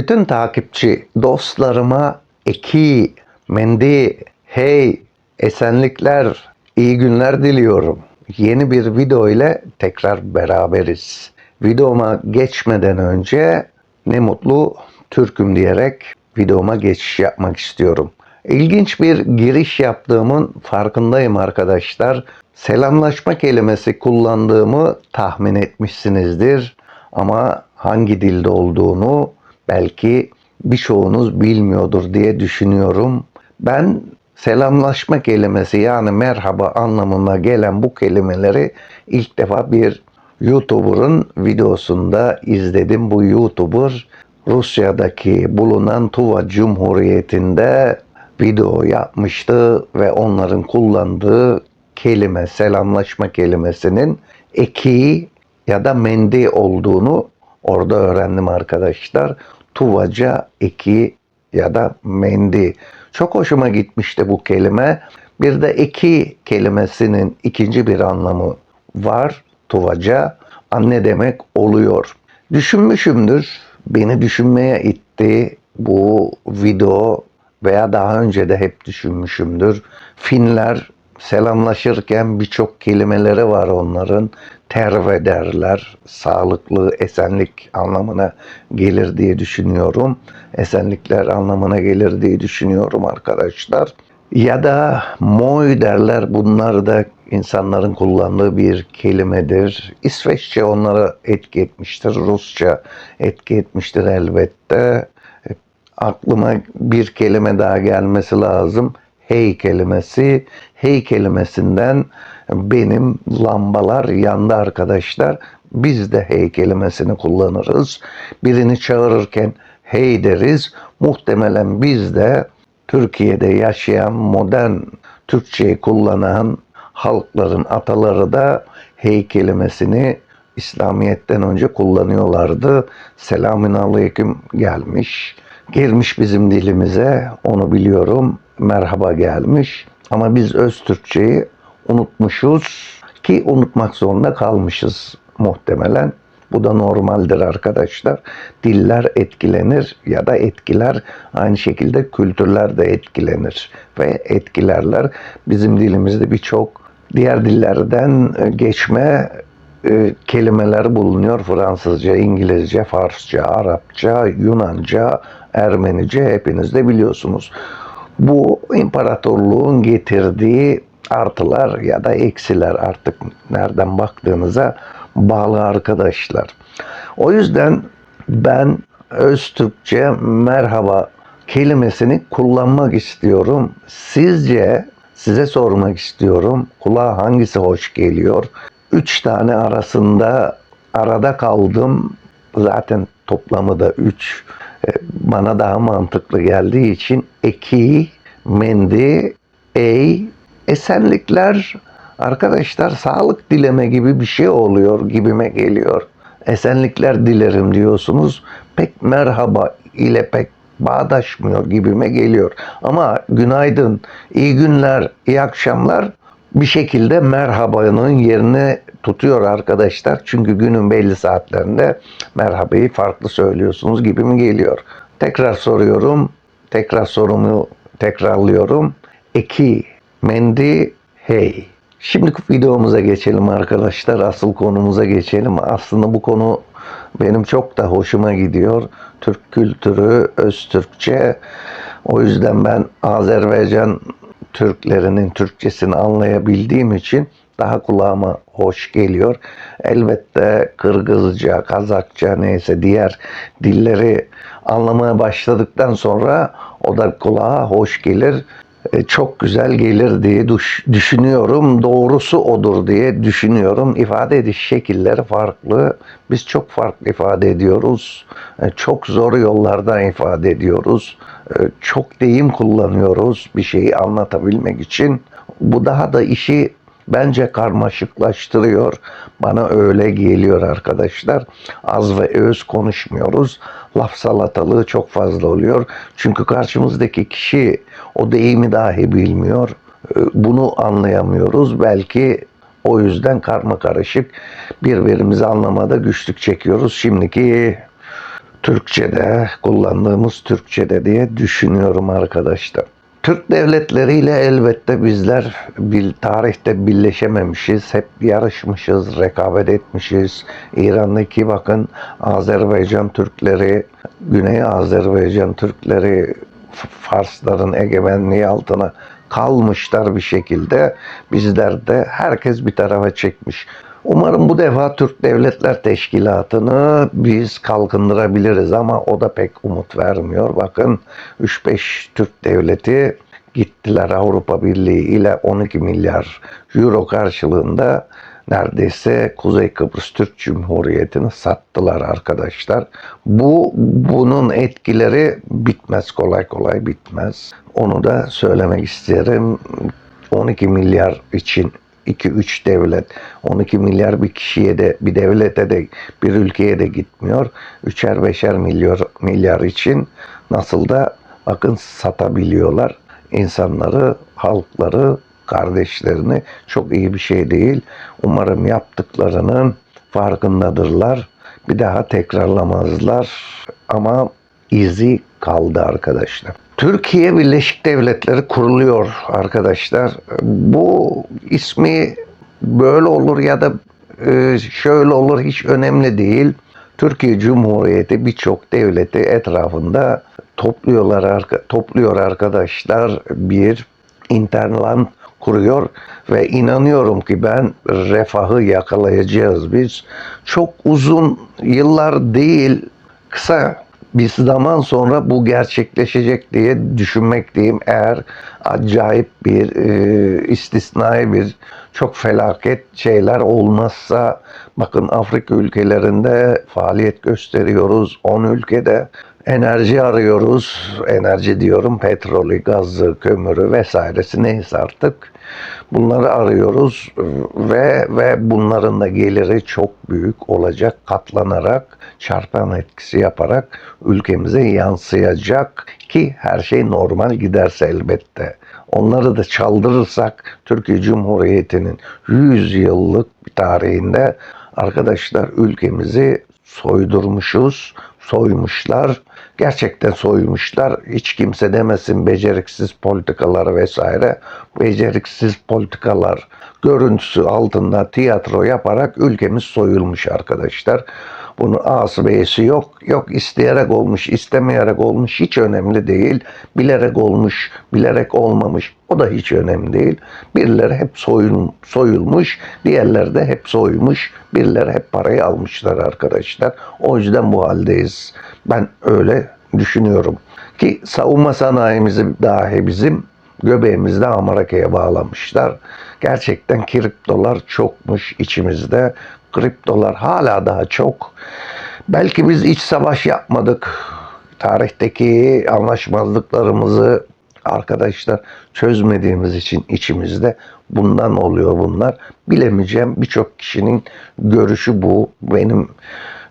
Bütün takipçi dostlarıma iki mendi hey esenlikler iyi günler diliyorum. Yeni bir video ile tekrar beraberiz. Videoma geçmeden önce ne mutlu Türk'üm diyerek videoma geçiş yapmak istiyorum. İlginç bir giriş yaptığımın farkındayım arkadaşlar. Selamlaşma kelimesi kullandığımı tahmin etmişsinizdir. Ama hangi dilde olduğunu belki birçoğunuz bilmiyordur diye düşünüyorum. Ben selamlaşma kelimesi yani merhaba anlamına gelen bu kelimeleri ilk defa bir YouTuber'ın videosunda izledim. Bu YouTuber Rusya'daki bulunan Tuva Cumhuriyeti'nde video yapmıştı ve onların kullandığı kelime, selamlaşma kelimesinin eki ya da mendi olduğunu orada öğrendim arkadaşlar. Tuvaca eki ya da mendi. Çok hoşuma gitmişti bu kelime. Bir de eki kelimesinin ikinci bir anlamı var. Tuvaca anne demek oluyor. Düşünmüşümdür. Beni düşünmeye itti bu video veya daha önce de hep düşünmüşümdür. Finler selamlaşırken birçok kelimeleri var onların. Terve derler, sağlıklı, esenlik anlamına gelir diye düşünüyorum. Esenlikler anlamına gelir diye düşünüyorum arkadaşlar. Ya da moy derler. Bunlar da insanların kullandığı bir kelimedir. İsveççe onlara etki etmiştir. Rusça etki etmiştir elbette. Aklıma bir kelime daha gelmesi lazım hey kelimesi. Hey kelimesinden benim lambalar yandı arkadaşlar. Biz de hey kelimesini kullanırız. Birini çağırırken hey deriz. Muhtemelen biz de Türkiye'de yaşayan modern Türkçeyi kullanan halkların ataları da hey kelimesini İslamiyet'ten önce kullanıyorlardı. Selamün aleyküm gelmiş. Girmiş bizim dilimize onu biliyorum merhaba gelmiş. Ama biz öz Türkçeyi unutmuşuz ki unutmak zorunda kalmışız muhtemelen. Bu da normaldir arkadaşlar. Diller etkilenir ya da etkiler aynı şekilde kültürler de etkilenir ve etkilerler. Bizim dilimizde birçok diğer dillerden geçme e, kelimeler bulunuyor. Fransızca, İngilizce, Farsça, Arapça, Yunanca, Ermenice hepiniz de biliyorsunuz. Bu imparatorluğun getirdiği artılar ya da eksiler artık nereden baktığınıza bağlı arkadaşlar. O yüzden ben öz Türkçe merhaba kelimesini kullanmak istiyorum. Sizce size sormak istiyorum. Kulağa hangisi hoş geliyor? Üç tane arasında arada kaldım. Zaten toplamı da üç. E, bana daha mantıklı geldiği için eki, mendi, ey, esenlikler arkadaşlar sağlık dileme gibi bir şey oluyor gibime geliyor. Esenlikler dilerim diyorsunuz. Pek merhaba ile pek bağdaşmıyor gibime geliyor. Ama günaydın, iyi günler, iyi akşamlar bir şekilde merhabanın yerini tutuyor arkadaşlar. Çünkü günün belli saatlerinde merhabayı farklı söylüyorsunuz gibi mi geliyor? Tekrar soruyorum. Tekrar sorumu tekrarlıyorum. Eki, mendi, hey. Şimdi videomuza geçelim arkadaşlar. Asıl konumuza geçelim. Aslında bu konu benim çok da hoşuma gidiyor. Türk kültürü, öz Türkçe. O yüzden ben Azerbaycan Türklerinin Türkçesini anlayabildiğim için daha kulağıma hoş geliyor. Elbette Kırgızca, Kazakça neyse diğer dilleri anlamaya başladıktan sonra o da kulağa hoş gelir. E, çok güzel gelir diye düşünüyorum. Doğrusu odur diye düşünüyorum. İfade ediş şekilleri farklı. Biz çok farklı ifade ediyoruz. E, çok zor yollardan ifade ediyoruz. E, çok deyim kullanıyoruz bir şeyi anlatabilmek için. Bu daha da işi bence karmaşıklaştırıyor. Bana öyle geliyor arkadaşlar. Az ve öz konuşmuyoruz. Laf salatalığı çok fazla oluyor. Çünkü karşımızdaki kişi o deyimi dahi bilmiyor. Ee, bunu anlayamıyoruz. Belki o yüzden karma karışık birbirimizi anlamada güçlük çekiyoruz. Şimdiki Türkçe'de, kullandığımız Türkçe'de diye düşünüyorum arkadaşlar. Türk devletleriyle elbette bizler bil, tarihte birleşememişiz. Hep yarışmışız, rekabet etmişiz. İran'daki bakın Azerbaycan Türkleri, Güney Azerbaycan Türkleri Farsların egemenliği altına kalmışlar bir şekilde. Bizler de herkes bir tarafa çekmiş. Umarım bu defa Türk Devletler Teşkilatı'nı biz kalkındırabiliriz ama o da pek umut vermiyor. Bakın 3-5 Türk devleti gittiler Avrupa Birliği ile 12 milyar euro karşılığında neredeyse Kuzey Kıbrıs Türk Cumhuriyeti'ni sattılar arkadaşlar. Bu bunun etkileri bitmez kolay kolay bitmez. Onu da söylemek isterim. 12 milyar için 2-3 devlet 12 milyar bir kişiye de bir devlete de bir ülkeye de gitmiyor. 3'er 5'er milyar, milyar için nasıl da bakın satabiliyorlar insanları, halkları, kardeşlerini çok iyi bir şey değil. Umarım yaptıklarının farkındadırlar. Bir daha tekrarlamazlar ama izi kaldı arkadaşlar. Türkiye Birleşik Devletleri kuruluyor arkadaşlar. Bu ismi böyle olur ya da e, şöyle olur hiç önemli değil. Türkiye Cumhuriyeti birçok devleti etrafında topluyorlar topluyor arkadaşlar bir interland kuruyor ve inanıyorum ki ben refahı yakalayacağız biz. Çok uzun yıllar değil kısa bir zaman sonra bu gerçekleşecek diye düşünmekteyim. Eğer acayip bir e, istisnai bir çok felaket şeyler olmazsa bakın Afrika ülkelerinde faaliyet gösteriyoruz. 10 ülkede enerji arıyoruz. Enerji diyorum petrolü, gazı, kömürü vesairesi neyse artık. Bunları arıyoruz ve ve bunların da geliri çok büyük olacak katlanarak çarpan etkisi yaparak ülkemize yansıyacak ki her şey normal giderse elbette. Onları da çaldırırsak Türkiye Cumhuriyeti'nin 100 yıllık tarihinde arkadaşlar ülkemizi soydurmuşuz, soymuşlar. Gerçekten soymuşlar. Hiç kimse demesin beceriksiz politikalar vesaire. Beceriksiz politikalar görüntüsü altında tiyatro yaparak ülkemiz soyulmuş arkadaşlar. Bunun A'sı B'si yok. Yok isteyerek olmuş, istemeyerek olmuş hiç önemli değil. Bilerek olmuş, bilerek olmamış o da hiç önemli değil. Birileri hep soyul, soyulmuş, diğerleri de hep soymuş. Birileri hep parayı almışlar arkadaşlar. O yüzden bu haldeyiz. Ben öyle düşünüyorum. Ki savunma sanayimizi dahi bizim göbeğimizde Amerika'ya bağlamışlar. Gerçekten kriptolar çokmuş içimizde. Kriptolar hala daha çok. Belki biz iç savaş yapmadık. Tarihteki anlaşmazlıklarımızı arkadaşlar çözmediğimiz için içimizde bundan oluyor bunlar. Bilemeyeceğim birçok kişinin görüşü bu. Benim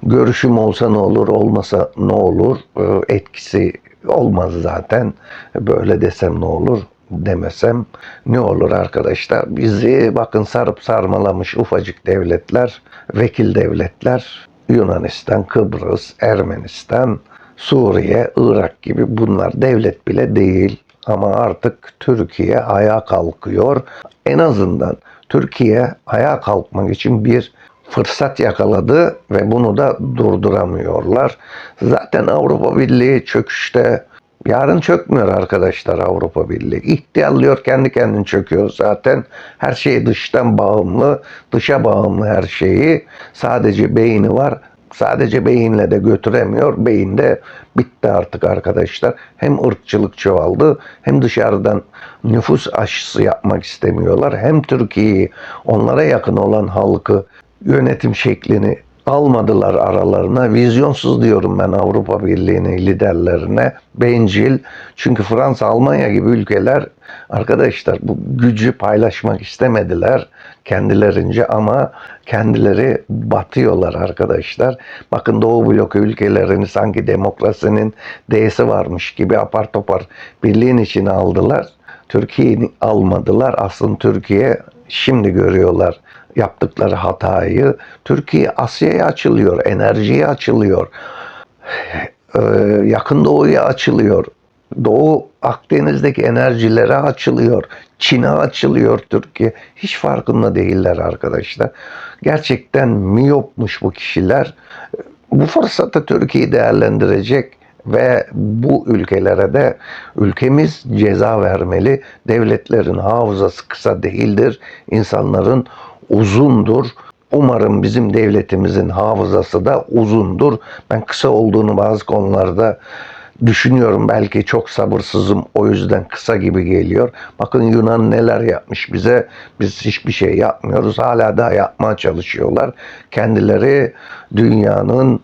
görüşüm olsa ne olur, olmasa ne olur? Ee, Etkisi olmaz zaten. Böyle desem ne olur? Demesem ne olur arkadaşlar? Bizi bakın sarıp sarmalamış ufacık devletler, vekil devletler, Yunanistan, Kıbrıs, Ermenistan, Suriye, Irak gibi bunlar devlet bile değil. Ama artık Türkiye ayağa kalkıyor. En azından Türkiye ayağa kalkmak için bir fırsat yakaladı ve bunu da durduramıyorlar. Zaten Avrupa Birliği çöküşte yarın çökmüyor arkadaşlar Avrupa Birliği. İhtiyarlıyor kendi kendine çöküyor zaten. Her şey dıştan bağımlı, dışa bağımlı her şeyi. Sadece beyni var. Sadece beyinle de götüremiyor. Beyin de bitti artık arkadaşlar. Hem ırkçılık çoğaldı hem dışarıdan nüfus aşısı yapmak istemiyorlar. Hem Türkiye'yi onlara yakın olan halkı yönetim şeklini almadılar aralarına. Vizyonsuz diyorum ben Avrupa Birliği'nin liderlerine. Bencil. Çünkü Fransa, Almanya gibi ülkeler arkadaşlar bu gücü paylaşmak istemediler kendilerince ama kendileri batıyorlar arkadaşlar. Bakın Doğu bloku ülkelerini sanki demokrasinin D'si varmış gibi apar topar birliğin içine aldılar. Türkiye'yi almadılar. Aslında Türkiye şimdi görüyorlar yaptıkları hatayı. Türkiye Asya'ya açılıyor, enerjiye açılıyor. Ee, yakın doğuya açılıyor. Doğu Akdeniz'deki enerjilere açılıyor. Çin'e açılıyor Türkiye. Hiç farkında değiller arkadaşlar. Gerçekten miyopmuş bu kişiler. Bu fırsatı Türkiye değerlendirecek ve bu ülkelere de ülkemiz ceza vermeli. Devletlerin hafızası kısa değildir. İnsanların uzundur. Umarım bizim devletimizin hafızası da uzundur. Ben kısa olduğunu bazı konularda düşünüyorum. Belki çok sabırsızım. O yüzden kısa gibi geliyor. Bakın Yunan neler yapmış bize. Biz hiçbir şey yapmıyoruz. Hala daha yapmaya çalışıyorlar. Kendileri dünyanın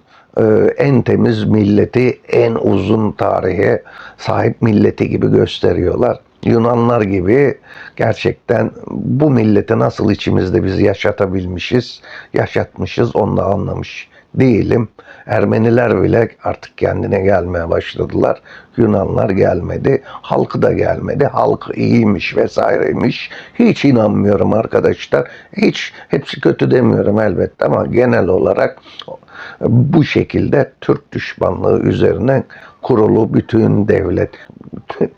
en temiz milleti, en uzun tarihe sahip milleti gibi gösteriyorlar. Yunanlar gibi gerçekten bu milleti nasıl içimizde biz yaşatabilmişiz, yaşatmışız onu da anlamış değilim. Ermeniler bile artık kendine gelmeye başladılar. Yunanlar gelmedi. Halkı da gelmedi. Halk iyiymiş vesaireymiş. Hiç inanmıyorum arkadaşlar. Hiç hepsi kötü demiyorum elbette ama genel olarak bu şekilde Türk düşmanlığı üzerine kurulu bütün devlet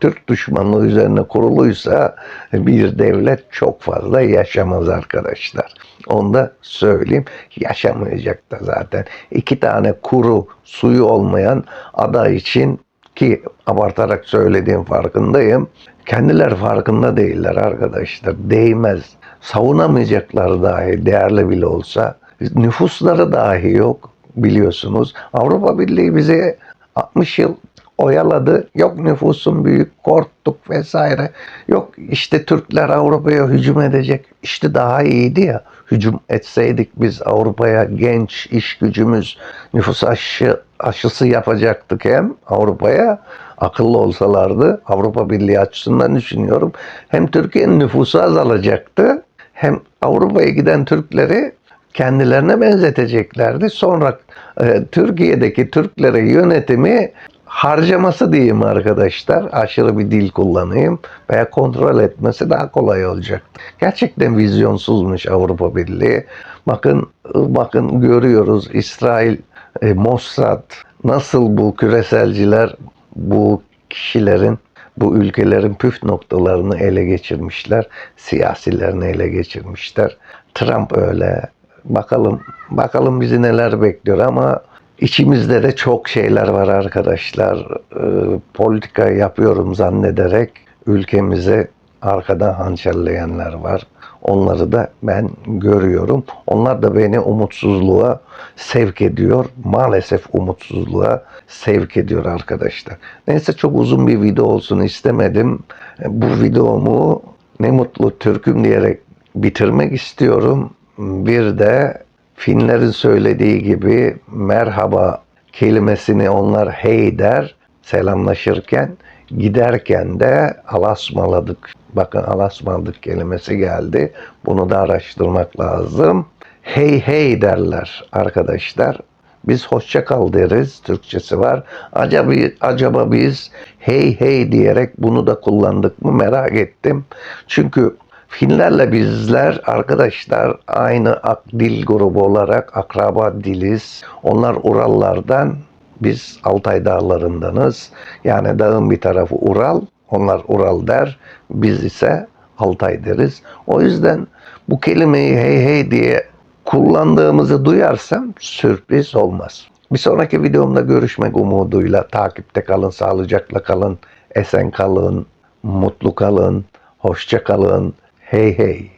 Türk düşmanlığı üzerine kuruluysa bir devlet çok fazla yaşamaz arkadaşlar. Onu da söyleyeyim. Yaşamayacak da zaten. İki tane kuru suyu olmayan ada için ki abartarak söylediğim farkındayım. Kendiler farkında değiller arkadaşlar. Değmez. Savunamayacaklar dahi değerli bile olsa. Nüfusları dahi yok biliyorsunuz. Avrupa Birliği bize 60 yıl oyaladı. Yok nüfusun büyük, korktuk vesaire. Yok işte Türkler Avrupa'ya hücum edecek. İşte daha iyiydi ya. Hücum etseydik biz Avrupa'ya genç iş gücümüz nüfus aşı, aşısı yapacaktık hem Avrupa'ya. Akıllı olsalardı Avrupa Birliği açısından düşünüyorum. Hem Türkiye'nin nüfusu azalacaktı hem Avrupa'ya giden Türkleri kendilerine benzeteceklerdi. Sonra e, Türkiye'deki Türklere yönetimi harcaması diyeyim arkadaşlar. Aşırı bir dil kullanayım veya kontrol etmesi daha kolay olacak. Gerçekten vizyonsuzmuş Avrupa Birliği. Bakın bakın görüyoruz İsrail, e, Mossad nasıl bu küreselciler bu kişilerin bu ülkelerin püf noktalarını ele geçirmişler. Siyasilerini ele geçirmişler. Trump öyle. Bakalım bakalım bizi neler bekliyor ama içimizde de çok şeyler var arkadaşlar. Ee, politika yapıyorum zannederek ülkemize arkadan hançerleyenler var. Onları da ben görüyorum. Onlar da beni umutsuzluğa sevk ediyor. Maalesef umutsuzluğa sevk ediyor arkadaşlar. Neyse çok uzun bir video olsun istemedim. Bu videomu ne mutlu Türk'üm diyerek bitirmek istiyorum. Bir de Finlerin söylediği gibi merhaba kelimesini onlar hey der selamlaşırken giderken de alasmaladık. Bakın alasmaladık kelimesi geldi. Bunu da araştırmak lazım. Hey hey derler arkadaşlar. Biz hoşça kal deriz. Türkçesi var. Acaba, acaba biz hey hey diyerek bunu da kullandık mı merak ettim. Çünkü Finlerle bizler arkadaşlar aynı ak dil grubu olarak akraba diliz. Onlar Urallardan, biz Altay dağlarındanız. Yani dağın bir tarafı Ural, onlar Ural der. Biz ise Altay deriz. O yüzden bu kelimeyi hey hey diye kullandığımızı duyarsam sürpriz olmaz. Bir sonraki videomda görüşmek umuduyla takipte kalın, sağlıcakla kalın, esen kalın, mutlu kalın, hoşça kalın. Hey hey.